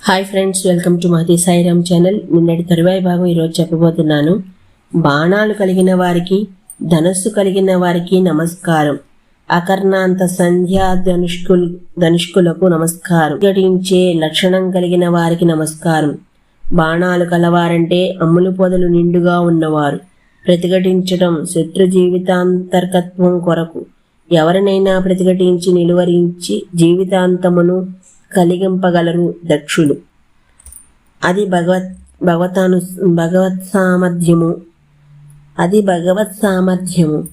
Hi friends welcome to Mahathi Sairam channel. నిన్నటి తరువాయి భాగం ఈరోజు చెప్పబోతున్నాను. బాణాలు కలిగిన వారికి ధనస్సు కలిగిన వారికి నమస్కారం. అకర్ణాంత సంధ్యా ధనుష్కుల్ ధనుష్కులకు నమస్కారం. ఘటించే లక్షణం కలిగిన వారికి నమస్కారం. బాణాలు కలవారంటే అమ్ములు పొదలు నిండుగా ఉన్నవారు. ప్రతిఘటించడం శత్రు జీవితాంతర్గత్వం కొరకు. ఎవరినైనా ప్రతిఘటించి నిలువరించి జీవితాంతమును కలిగింపగలరు దక్షులు. అది భగవత్ భగవతాను భగవత్ సామర్థ్యము. అది భగవత్ సామర్థ్యము.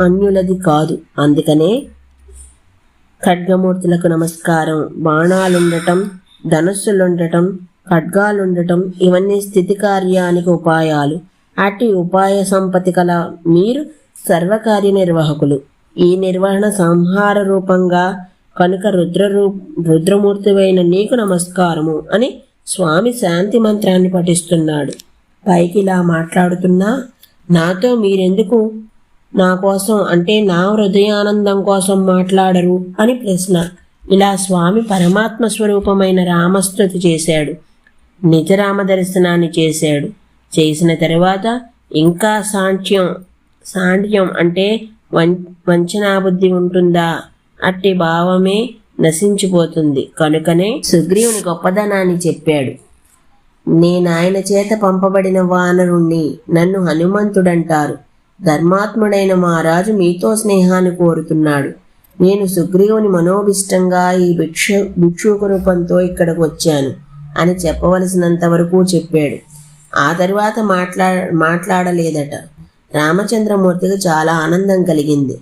అన్యులది కాదు. అందుకనే ఖడ్గమూర్తులకు నమస్కారం. బాణాలుండటం ధనుస్సులుండటం ఖడ్గాలుండటం ఇవన్నీ స్థితి కార్యానికి ఉపాయాలు. అట్టి ఉపాయ సంపత్తి కల మీరు సర్వకార్య నిర్వాహకులు. ఈ నిర్వహణ సంహార రూపంగా కనుక రుద్ర రుద్రమూర్తివైన నీకు నమస్కారము అని స్వామి శాంతి మంత్రాన్ని పఠిస్తున్నాడు. పైకి ఇలా మాట్లాడుతున్నా నాతో మీరెందుకు నా కోసం అంటే నా హృదయానందం కోసం మాట్లాడరు అని ప్రశ్న. ఇలా స్వామి పరమాత్మ స్వరూపమైన రామస్తుతి చేశాడు. నిజరామ దర్శనాన్ని చేశాడు. చేసిన తరువాత ఇంకా సాంఖ్యం సాంఖ్యం అంటే వంచనాబుద్ధి ఉంటుందా? అట్టి భావమే నశించిపోతుంది. కనుకనే సుగ్రీవుని గొప్పదనాన్ని చెప్పాడు. నేనాయన చేత పంపబడిన వానరుణ్ణి నన్ను హనుమంతుడంటారు. ధర్మాత్ముడైన మా రాజు మీతో స్నేహాన్ని కోరుతున్నాడు. నేను సుగ్రీవుని మనోభిష్టంగా ఈ భిక్ష భిక్షుక రూపంతో ఇక్కడికి వచ్చాను అని చెప్పవలసినంత వరకు చెప్పాడు. ఆ తరువాత మాట్లా మాట్లాడలేదట. రామచంద్రమూర్తికి చాలా ఆనందం కలిగింది.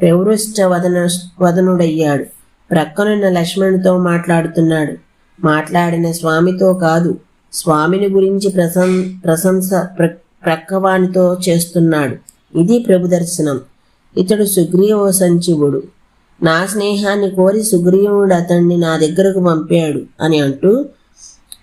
ప్రవృష్ట వదన వదనుడయ్యాడు. ప్రక్కనున్న లక్ష్మణుతో మాట్లాడుతున్నాడు. మాట్లాడిన స్వామితో కాదు స్వామిని గురించి ప్రశం ప్రశంస ప్ర ప్రక్కవానితో చేస్తున్నాడు. ఇది ప్రభుదర్శనం. ఇతడు సుగ్రీవ సంచివుడు. నా స్నేహాన్ని కోరి సుగ్రీవుడు అతన్ని నా దగ్గరకు పంపాడు అని అంటూ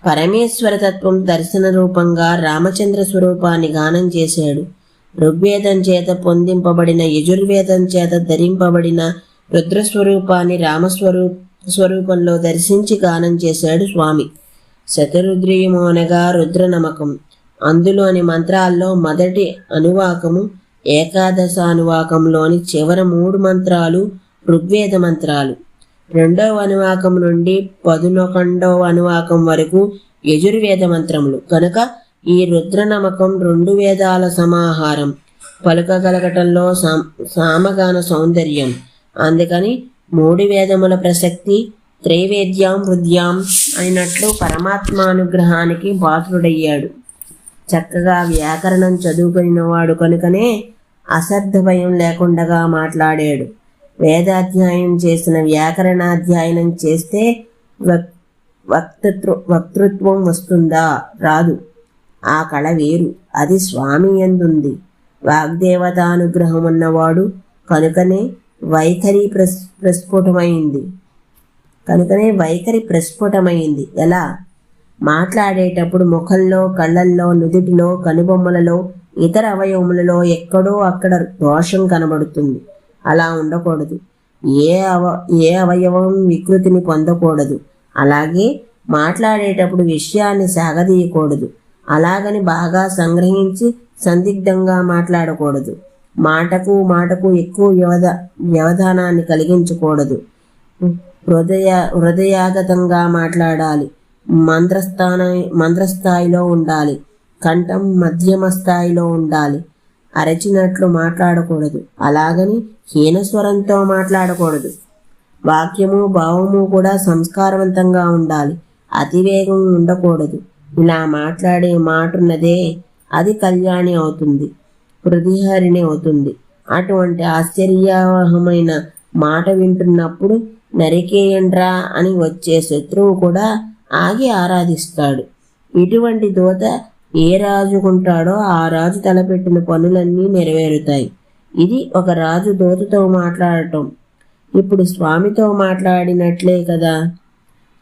పరమేశ్వర తత్వం దర్శన రూపంగా రామచంద్ర స్వరూపాన్ని గానం చేశాడు. ఋగ్వేదం చేత పొందింపబడిన యజుర్వేదం చేత ధరింపబడిన రుద్రస్వరూపాన్ని రామస్వరూ స్వరూపంలో దర్శించి గానం చేశాడు స్వామి. శతరుద్రియము అనగా రుద్ర నమకం అందులోని మంత్రాల్లో మొదటి అనువాకము ఏకాదశ అనువాకంలోని చివరి మూడు మంత్రాలు ఋగ్వేద మంత్రాలు. రెండవ అనువాకం నుండి పదునొకండవ అనువాకం వరకు యజుర్వేద మంత్రములు. కనుక ఈ రుద్రనమకం రెండు వేదాల సమాహారం. పలుకగలగటంలో సామ్ సామగాన సౌందర్యం. అందుకని మూడు వేదముల ప్రసక్తి త్రైవేద్యాం హృద్యాం అయినట్లు పరమాత్మానుగ్రహానికి పాత్రుడయ్యాడు చక్కగా వ్యాకరణం చదువుకునినవాడు కనుకనే అశ్రద్ధ భయం లేకుండా మాట్లాడాడు. వేదాధ్యాయం చేసిన వ్యాకరణాధ్యయనం చేస్తే వక్ వక్తృత్వం వస్తుందా? రాదు. ఆ కళ వేరు. అది స్వామి ఎందుంది వాగ్దేవతానుగ్రహం ఉన్నవాడు కనుకనే వైఖరి ప్రస్ ప్రస్ఫుటమైంది. కనుకనే వైఖరి ప్రస్ఫుటమైంది. ఎలా? మాట్లాడేటప్పుడు ముఖంలో కళ్ళల్లో నుదుటిలో కనుబొమ్మలలో ఇతర అవయవములలో ఎక్కడో అక్కడ దోషం కనబడుతుంది. అలా ఉండకూడదు. ఏ అవ ఏ అవయవం వికృతిని పొందకూడదు. అలాగే మాట్లాడేటప్పుడు విషయాన్ని సాగదీయకూడదు. అలాగని బాగా సంగ్రహించి సందిగ్ధంగా మాట్లాడకూడదు. మాటకు మాటకు ఎక్కువ వ్యవధ వ్యవధానాన్ని కలిగించకూడదు. హృదయ హృదయాగతంగా మాట్లాడాలి. మంత్రస్థాన మంత్రస్థాయిలో ఉండాలి. కంఠం మధ్యమ స్థాయిలో ఉండాలి. అరచినట్లు మాట్లాడకూడదు. అలాగని హీనస్వరంతో మాట్లాడకూడదు. వాక్యము భావము కూడా సంస్కారవంతంగా ఉండాలి. అతివేగం ఉండకూడదు. ఇలా మాట్లాడే మాటున్నదే అది కళ్యాణి అవుతుంది ప్రతిహారిణి అవుతుంది. అటువంటి ఆశ్చర్యవహమైన మాట వింటున్నప్పుడు నరికేయండ్రా అని వచ్చే శత్రువు కూడా ఆగి ఆరాధిస్తాడు. ఇటువంటి దూత ఏ రాజుకుంటాడో ఆ రాజు తలపెట్టిన పనులన్నీ నెరవేరుతాయి. ఇది ఒక రాజు దూతతో మాట్లాడటం. ఇప్పుడు స్వామితో మాట్లాడినట్లే కదా.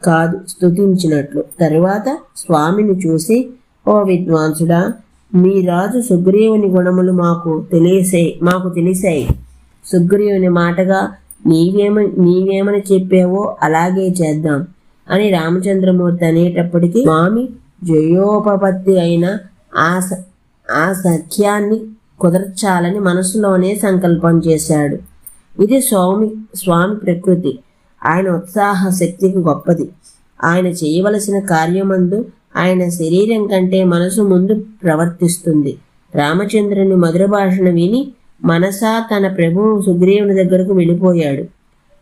కాదు స్తుతించినట్లు. తరువాత స్వామిని చూసి ఓ విద్వాంసుడా మీ రాజు సుగ్రీవుని గుణములు మాకు తెలిసే మాకు తెలిసాయి. సుగ్రీవుని మాటగా నీవేమ నీవేమని చెప్పావో అలాగే చేద్దాం అని రామచంద్రమూర్తి అనేటప్పటికీ స్వామి జయోపపత్తి అయిన ఆ స- ఆ సఖ్యాన్ని కుదర్చాలని మనసులోనే సంకల్పం చేశాడు. ఇది స్వామి స్వామి ప్రకృతి. ఆయన ఉత్సాహ శక్తికి గొప్పది. ఆయన చేయవలసిన కార్యమందు ఆయన శరీరం కంటే మనసు ముందు ప్రవర్తిస్తుంది. రామచంద్రుని మధుర భాషను విని మనసా తన ప్రభువు సుగ్రీవుని దగ్గరకు వెళ్ళిపోయాడు.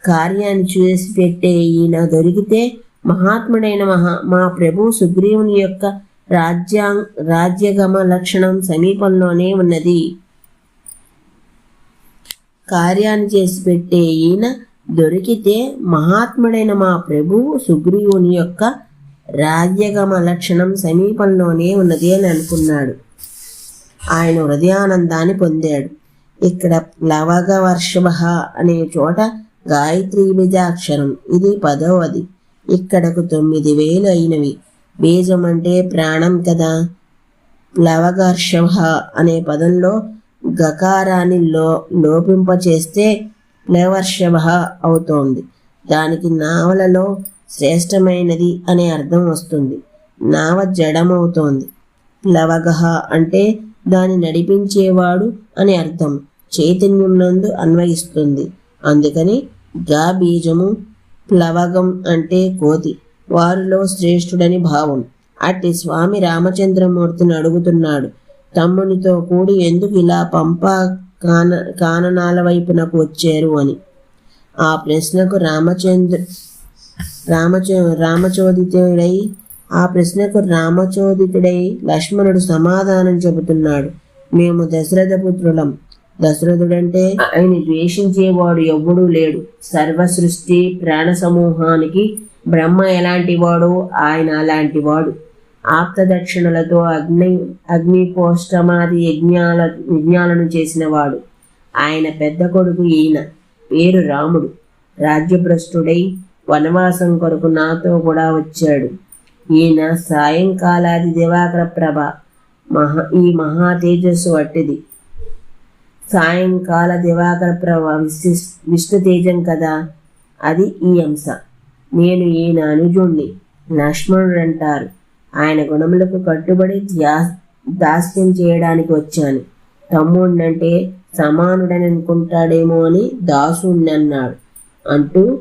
కార్యాన్ని చేసి పెట్టే ఈయన దొరికితే మహాత్ముడైన మహా మా ప్రభు సుగ్రీవుని యొక్క రాజ్యా రాజ్యగమ లక్షణం సమీపంలోనే ఉన్నది. కార్యాన్ని చేసి పెట్టే ఈయన దొరికితే మహాత్ముడైన మా ప్రభువు సుగ్రీవుని యొక్క రాజ్యగమ లక్షణం సమీపంలోనే ఉన్నది అని అనుకున్నాడు. ఆయన హృదయానందాన్ని పొందాడు. ఇక్కడ ప్లవగ వర్షభ అనే చోట గాయత్రి బీజాక్షరం ఇది పదవది. ఇక్కడకు తొమ్మిది వేలు అయినవి. బీజం అంటే ప్రాణం కదా? ప్లవగర్షభ అనే పదంలో గకారాన్ని లో లోపింపచేస్తే నవర్షభ అవుతోంది. దానికి నావలలో శ్రేష్టమైనది అనే అర్థం వస్తుంది. నావ జడమవుతోంది. ప్లవగ అంటే దాన్ని నడిపించేవాడు అని అర్థం చైతన్యం నందు అన్వయిస్తుంది. అందుకని గా బీజము ప్లవగం అంటే కోతి వారిలో శ్రేష్ఠుడని భావం. అట్టి స్వామి రామచంద్రమూర్తిని అడుగుతున్నాడు తమ్మునితో కూడి ఎందుకు ఇలా పంపా కాన కాననాల వైపునకు వచ్చారు అని. ఆ ప్రశ్నకు రామచంద్ర రామచ రామచోదితుడై ఆ ప్రశ్నకు రామచోదితుడై లక్ష్మణుడు సమాధానం చెబుతున్నాడు. మేము దశరథ పుత్రులం. దశరథుడంటే ఆయన ద్వేషించేవాడు ఎవ్వడూ లేడు. సర్వ సృష్టి ప్రాణ సమూహానికి బ్రహ్మ ఎలాంటి వాడో ఆయన అలాంటి ఆప్తదక్షిణలతో అగ్ని అగ్నిపోష్టమాది యజ్ఞాల యజ్ఞాలను చేసినవాడు. ఆయన పెద్ద కొడుకు ఈయన. పేరు రాముడు. రాజ్యభ్రష్టుడై వనవాసం కొరకు నాతో కూడా వచ్చాడు. ఈయన సాయంకాలాది దివాకర ప్రభ. మహా ఈ మహా తేజస్సు వట్టిది సాయంకాల దివాకర ప్రభ విశిష్ విష్ణు తేజం కదా? అది ఈ అంశ. నేను ఈయన అనుజుణ్ణి. లక్ష్మణుడు అంటారు ఆయన గుణములకు కట్టుబడి దాస్యం చేయడానికి వచ్చాను. తమ్ముడినంటే సమానుడని అనుకుంటాడేమో అని దాసుణ్ణి అన్నాడు. అంటూ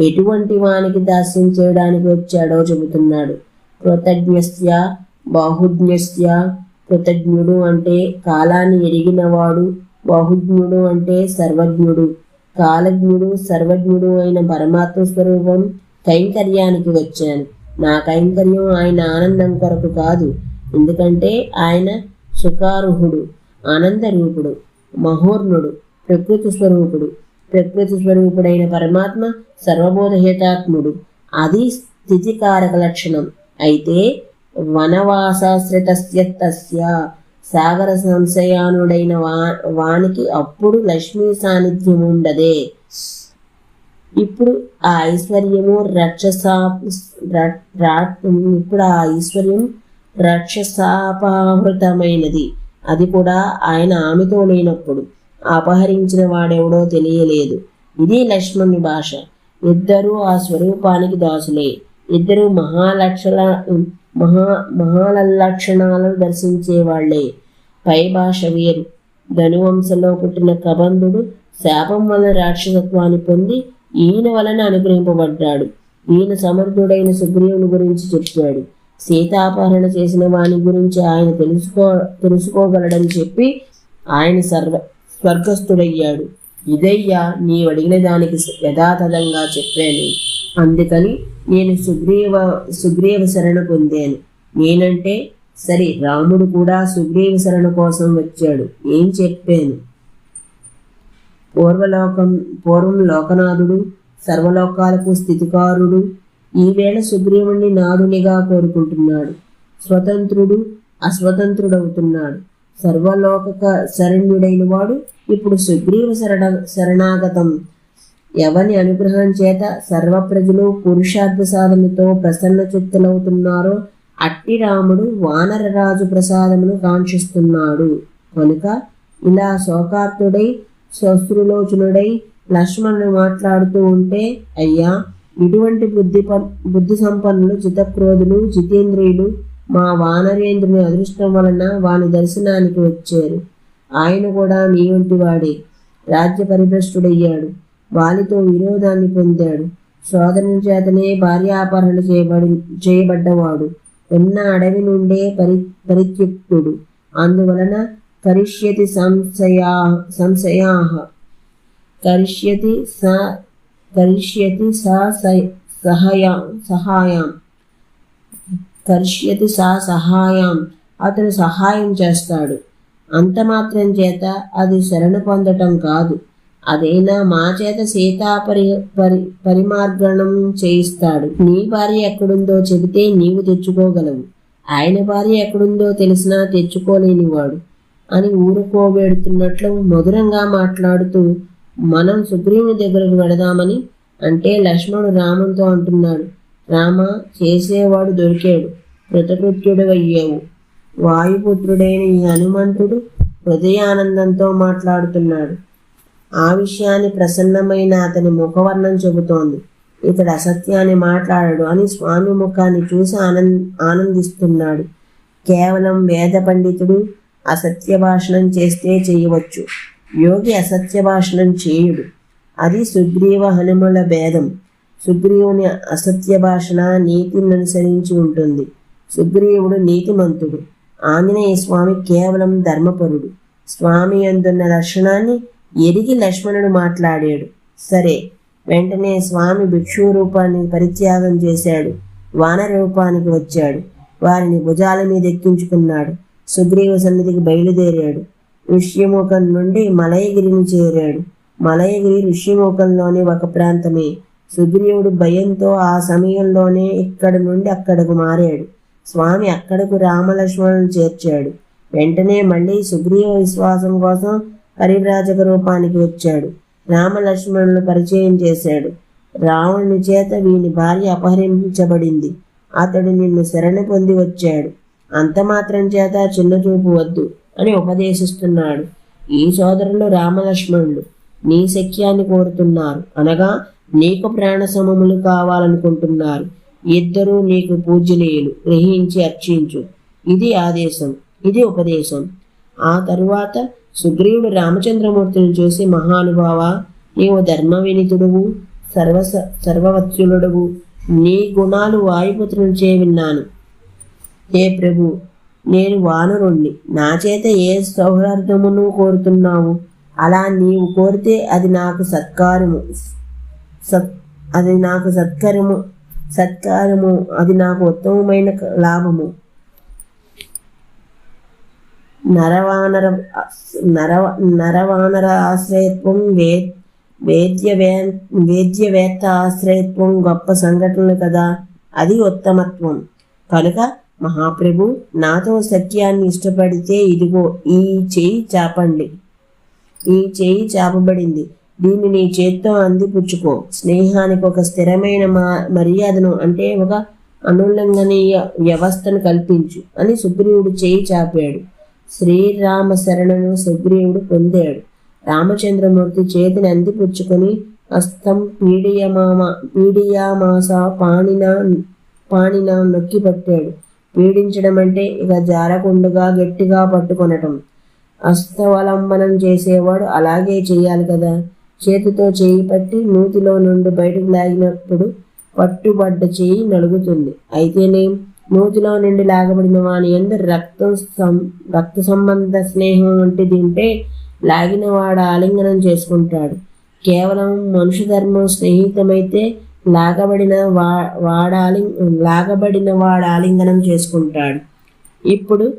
ఎటువంటి వానికి దాస్యం చేయడానికి వచ్చాడో చెబుతున్నాడు. కృతజ్ఞస్య బాహుజ్ఞస్య కృతజ్ఞుడు అంటే కాలాన్ని ఎరిగినవాడు బాహుజ్ఞుడు అంటే సర్వజ్ఞుడు. కాలజ్ఞుడు సర్వజ్ఞుడు అయిన పరమాత్మ స్వరూపం కైంకర్యానికి వచ్చాను. నా కైంకర్యం ఆయన ఆనందం కొరకు కాదు. ఎందుకంటే ఆయన సుఖారుహుడు ఆనందరూపుడు మహోర్ణుడు ప్రకృతి స్వరూపుడు. ప్రకృతి స్వరూపుడైన పరమాత్మ సర్వబోధహేతాత్ముడు. అది స్థితికారక లక్షణం. అయితే వనవాసాశ్రితస్య తస్య సాగర సంశయానుడైన వా వానికి అప్పుడు లక్ష్మీ సాన్నిధ్యం ఉండదే ఇప్పుడు ఆ ఐశ్వర్యము రక్షసా రా- ఇప్పుడు ఆ ఐశ్వర్యం రక్షసాపహృతమైనది అది కూడా ఆయన ఆమెతో లేనప్పుడు అపహరించిన వాడెవడో తెలియలేదు. ఇది లక్ష్మణుని భాష. ఇద్దరూ ఆ స్వరూపానికి దాసులే. ఇద్దరు మహాలక్షల మహా మహాలక్షణాలను దర్శించే వాళ్ళే. పై భాష వేరు. ధనువంశంలో పుట్టిన కబంధుడు శాపం వల్ల రాక్షసత్వాన్ని పొంది ఈయన వలన అనుగ్రహింపబడ్డాడు. ఈయన సమర్థుడైన సుగ్రీవుని గురించి చెప్పాడు. సీతాపహరణ చేసిన వాని గురించి ఆయన తెలుసుకో తెలుసుకోగలడని చెప్పి ఆయన సర్వ స్వర్గస్థుడయ్యాడు. ఇదయ్యా నీవు అడిగిన దానికి యథాతథంగా చెప్పాను. అందుకని నేను సుగ్రీవ సుగ్రీవ శరణ పొందాను. నేనంటే సరే రాముడు కూడా సుగ్రీవ శరణ కోసం వచ్చాడు. ఏం చెప్పాను? పూర్వలోకం పూర్వం లోకనాథుడు సర్వలోకాలకు స్థితికారుడు ఈవేళ సుగ్రీవుణ్ణి నాదునిగా కోరుకుంటున్నాడు. స్వతంత్రుడు అస్వతంత్రుడవుతున్నాడు. సర్వలోక శరణ్యుడైన వాడు ఇప్పుడు సుగ్రీవ శరణ శరణాగతం. ఎవని అనుగ్రహం చేత సర్వ ప్రజలు పురుషార్థ సాధనతో ప్రసన్న చిత్తులవుతున్నారో అట్టి రాముడు వానరరాజు ప్రసాదమును కాంక్షిస్తున్నాడు. కనుక ఇలా శోకార్తుడై శస్త్రులోచనుడై లక్ష్మణుడు మాట్లాడుతూ ఉంటే అయ్యా ఇటువంటి బుద్ధి బుద్ధి సంపన్నులు చితక్రోధులు జితేంద్రియులు మా వానరేంద్రుని అదృష్టం వలన వాని దర్శనానికి వచ్చారు. ఆయన కూడా మీ వంటి వాడే. రాజ్య పరిభ్రష్టుడయ్యాడు. వాలితో విరోధాన్ని పొందాడు. సోదరుని చేతనే భార్యాపహరణ చేయబడి చేయబడ్డవాడు. ఉన్న అడవి నుండే పరి పరిత్యుక్తుడు. అందువలన కరిష్యతి సంశయా సంశయా. కరిష్యతి స కరిష్యతి స- సహయా సహాయం. కరిష్యతి సా సహాయం. అతను సహాయం చేస్తాడు. అంత మాత్రం చేత అది శరణు పొందటం కాదు. అదైనా మా చేత సీతా పరి పరి పరిమార్గణం చేయిస్తాడు. నీ భార్య ఎక్కడుందో చెబితే నీవు తెచ్చుకోగలవు. ఆయన భార్య ఎక్కడుందో తెలిసినా తెచ్చుకోలేనివాడు. అని ఊరుకోబెడుతున్నట్లు మధురంగా మాట్లాడుతూ మనం సుగ్రీవుని దగ్గరకు వెడదామని అంటే లక్ష్మణుడు రామునితో అంటున్నాడు. రామ చేసేవాడు దొరికాడు కృతకృత్యుడు అయ్యావు వాయుపుత్రుడైన ఈ హనుమంతుడు హృదయానందంతో మాట్లాడుతున్నాడు. ఆ విషయాన్ని ప్రసన్నమైన అతని ముఖవర్ణం చెబుతోంది. ఇతడు అసత్యాన్ని మాట్లాడాడు అని స్వామి ముఖాన్ని చూసి ఆనంద్ ఆనందిస్తున్నాడు. కేవలం వేద పండితుడు అసత్య భాషణం చేస్తే చేయవచ్చు. యోగి అసత్య భాషణం చేయుడు. అది సుగ్రీవ హనుమల భేదం. సుగ్రీవుని అసత్య భాషణ నీతిని అనుసరించి ఉంటుంది. సుగ్రీవుడు నీతిమంతుడు. ఆంజనేయ స్వామి కేవలం ధర్మపరుడు. స్వామి అందున్న లక్షణాన్ని ఎరిగి లక్ష్మణుడు మాట్లాడాడు. సరే వెంటనే స్వామి భిక్షు రూపాన్ని పరిత్యాగం చేశాడు. వానర రూపానికి వచ్చాడు. వారిని భుజాల మీద ఎక్కించుకున్నాడు సుగ్రీవ సన్నిధికి బయలుదేరాడు. ఋష్యముఖం నుండి మలయగిరిని చేరాడు. మలయగిరి ఋష్యముఖంలోని ఒక ప్రాంతమే. సుగ్రీవుడు భయంతో ఆ సమయంలోనే ఇక్కడి నుండి అక్కడకు మారాడు. స్వామి అక్కడకు రామలక్ష్మణులను చేర్చాడు. వెంటనే మళ్ళీ సుగ్రీవ విశ్వాసం కోసం పరివ్రాజక రూపానికి వచ్చాడు. రామలక్ష్మణులను పరిచయం చేశాడు. రావణుని చేత వీని భార్య అపహరించబడింది. అతడు నిన్ను శరణ పొంది వచ్చాడు. అంత మాత్రం చేత చిన్నచూపు వద్దు అని ఉపదేశిస్తున్నాడు. ఈ సోదరులు రామలక్ష్మణులు నీ శక్యాన్ని కోరుతున్నారు. అనగా నీకు ప్రాణ సమములు కావాలనుకుంటున్నారు. ఇద్దరూ నీకు పూజనీయులు. గ్రహించి అర్చించు. ఇది ఆదేశం. ఇది ఉపదేశం. ఆ తరువాత సుగ్రీవుడు రామచంద్రమూర్తిని చూసి మహానుభావ నీవు ధర్మ వినితుడువు సర్వ సర్వవత్సులుడువు. నీ గుణాలు వాయుపుత్రునిచే విన్నాను. ఏ ప్రభు నేను వానరుణ్ణి. నా చేత ఏ సౌహార్దమును కోరుతున్నావు? అలా నీవు కోరితే అది నాకు సత్కారము. సత్ అది నాకు సత్కారము. సత్కారము అది నాకు ఉత్తమమైన లాభము. నరవానర నరవ నరవానర ఆశ్రయత్వం వే వేద్యవే వేద్యవేత్త ఆశ్రయత్వం గొప్ప సంఘటనలు కదా అది ఉత్తమత్వం. కనుక మహాప్రభు నాతో సత్యాన్ని ఇష్టపడితే ఇదిగో ఈ చేయి చాపండి. ఈ చేయి చాపబడింది. దీన్ని నీ చేత్తో అందిపుచ్చుకో. స్నేహానికి ఒక స్థిరమైన మా- మర్యాదను అంటే ఒక అనుల్లంఘనీయ వ్యవస్థను కల్పించు అని సుగ్రీవుడు చేయి చాపాడు. శ్రీరామ శరణను సుగ్రీవుడు పొందాడు. రామచంద్రమూర్తి చేతిని అందిపుచ్చుకొని హస్తం పీడియమామ పీడియామాస పాణిన పాణిన నొక్కి పట్టాడు పీడించడం అంటే ఇక జారకుండగా గట్టిగా పట్టుకొనటం. అస్తవలంబనం చేసేవాడు అలాగే చేయాలి కదా. చేతితో చేయి పట్టి నూతిలో నుండి బయటకు లాగినప్పుడు పట్టుబడ్డ చేయి నలుగుతుంది. అయితేనేం నూతిలో నుండి లాగబడిన వాని ఎందు రక్తం సం- రక్త సంబంధ స్నేహం వంటిది ఉంటే లాగినవాడు ఆలింగనం చేసుకుంటాడు. కేవలం మనుషు ధర్మం స్నేహితమైతే లాగబడిన వా వాడాలి లాగబడిన వాడు ఆలింగనం చేసుకుంటాడు. ఇప్పుడు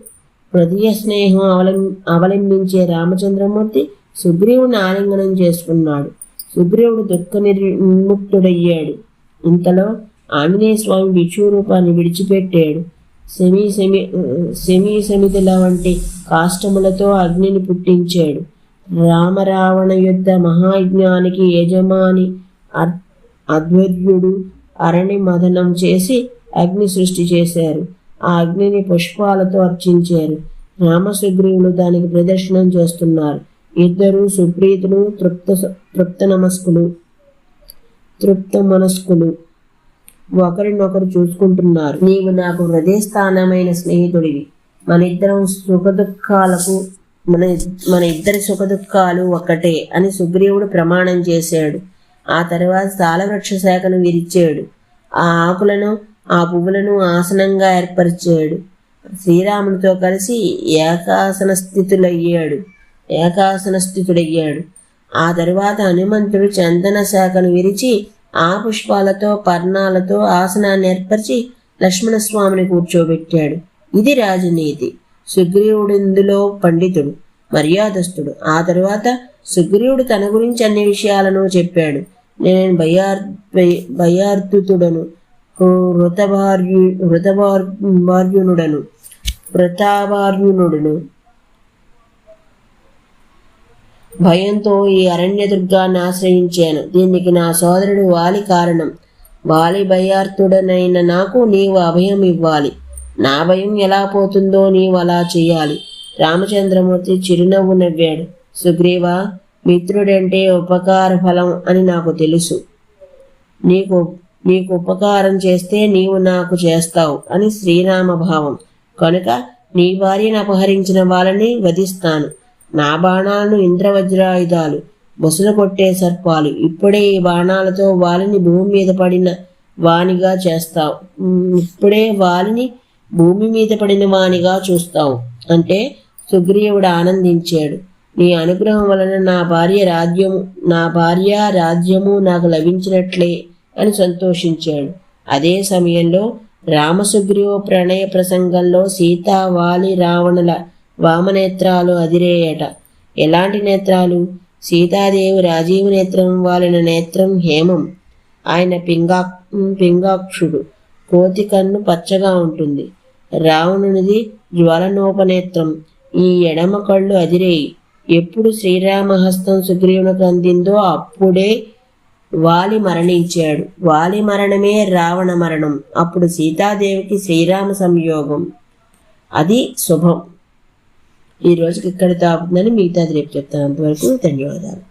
హృదయ స్నేహం అవలం అవలంబించే రామచంద్రమూర్తి సుగ్రీవుని ఆలింగనం చేసుకున్నాడు. సుగ్రీవుడు దుఃఖ నిర్ముక్తుడయ్యాడు. ఇంతలో ఆంజనేయ స్వామి భిక్షు విడిచిపెట్టాడు. సెమీ సెమి సెమీ సమితుల వంటి కాష్టములతో అగ్నిని పుట్టించాడు. రామరావణ యుద్ధ మహాయజ్ఞానికి యజమాని అర్థ అద్వైద్యుడు అరణి మదనం చేసి అగ్ని సృష్టి చేశారు. ఆ అగ్నిని పుష్పాలతో అర్చించారు. రామసుగ్రీవులు దానికి ప్రదర్శనం చేస్తున్నారు. ఇద్దరు సుప్రీతులు తృప్త తృప్త నమస్కులు తృప్త మనస్కులు. ఒకరినొకరు చూసుకుంటున్నారు. నీవు నాకు హృదయస్థానమైన స్నేహితుడివి. మన ఇద్దరం సుఖదుఖాలకు మన మన ఇద్దరి సుఖదుఖాలు ఒకటే అని సుగ్రీవుడు ప్రమాణం చేశాడు. ఆ తర్వాత తాళవృక్ష శాఖను విరిచాడు. ఆ ఆకులను ఆ పువ్వులను ఆసనంగా ఏర్పరిచాడు. శ్రీరామునితో కలిసి ఏకాసన స్థితులయ్యాడు ఏకాసన స్థితుడయ్యాడు ఆ తరువాత హనుమంతుడు చందన శాఖను విరిచి ఆ పుష్పాలతో పర్ణాలతో ఆసనాన్ని ఏర్పరిచి లక్ష్మణస్వామిని కూర్చోబెట్టాడు. ఇది రాజనీతి. సుగ్రీవుడు ఇందులో పండితుడు మర్యాదస్తుడు. ఆ తరువాత సుగ్రీవుడు తన గురించి అన్ని విషయాలను చెప్పాడు. నేను భయార్ భయార్థుతుడను వృతభార్యు వృతభార్యునుడను వృతాభార్యునుడును భయంతో ఈ అరణ్య దుర్గాన్ని ఆశ్రయించాను. దీనికి నా సోదరుడు వాలి కారణం. వాలి భయార్థుడనైన నాకు నీవు అభయం ఇవ్వాలి. నా భయం ఎలా పోతుందో నీవు అలా చేయాలి రామచంద్రమూర్తి చిరునవ్వు నవ్వాడు. సుగ్రీవా మిత్రుడంటే ఉపకార ఫలం అని నాకు తెలుసు. నీకు నీకు ఉపకారం చేస్తే నీవు నాకు చేస్తావు అని శ్రీరామ భావం. కనుక నీ భార్యను అపహరించిన వాళ్ళని వధిస్తాను. నా బాణాలను ఇంద్రవజ్రాయుధాలు బొసలు కొట్టే సర్పాలు ఇప్పుడే ఈ బాణాలతో వాలిని భూమి మీద పడిన వానిగా చేస్తావు. ఇప్పుడే వాలిని భూమి మీద పడిన వానిగా చూస్తావు. అంటే సుగ్రీవుడు ఆనందించాడు. నీ అనుగ్రహం వలన నా భార్య రాజ్యము నా భార్య రాజ్యము నాకు లభించినట్లే అని సంతోషించాడు. అదే సమయంలో రామసుగ్రీవ ప్రణయ ప్రసంగంలో సీతా వాలి రావణుల వామనేత్రాలు అదిరేయట. ఎలాంటి నేత్రాలు? సీతాదేవి రాజీవ నేత్రం వాలిన నేత్రం హేమం. ఆయన పింగా పింగాక్షుడు. కోతి కన్ను పచ్చగా ఉంటుంది. రావణునిది జ్వలనోపనేత్రం. ఈ ఎడమ కళ్ళు అదిరేయి. ఎప్పుడు శ్రీరామహస్తం సుగ్రీవునికి అందిందో అప్పుడే వాలి మరణించాడు. వాలి మరణమే రావణ మరణం. అప్పుడు సీతాదేవికి శ్రీరామ సంయోగం. అది శుభం. ఈ రోజుకి ఇక్కడ తాగుతుందని మిగతాది రేపు చెప్తాను అంతవరకు ధన్యవాదాలు.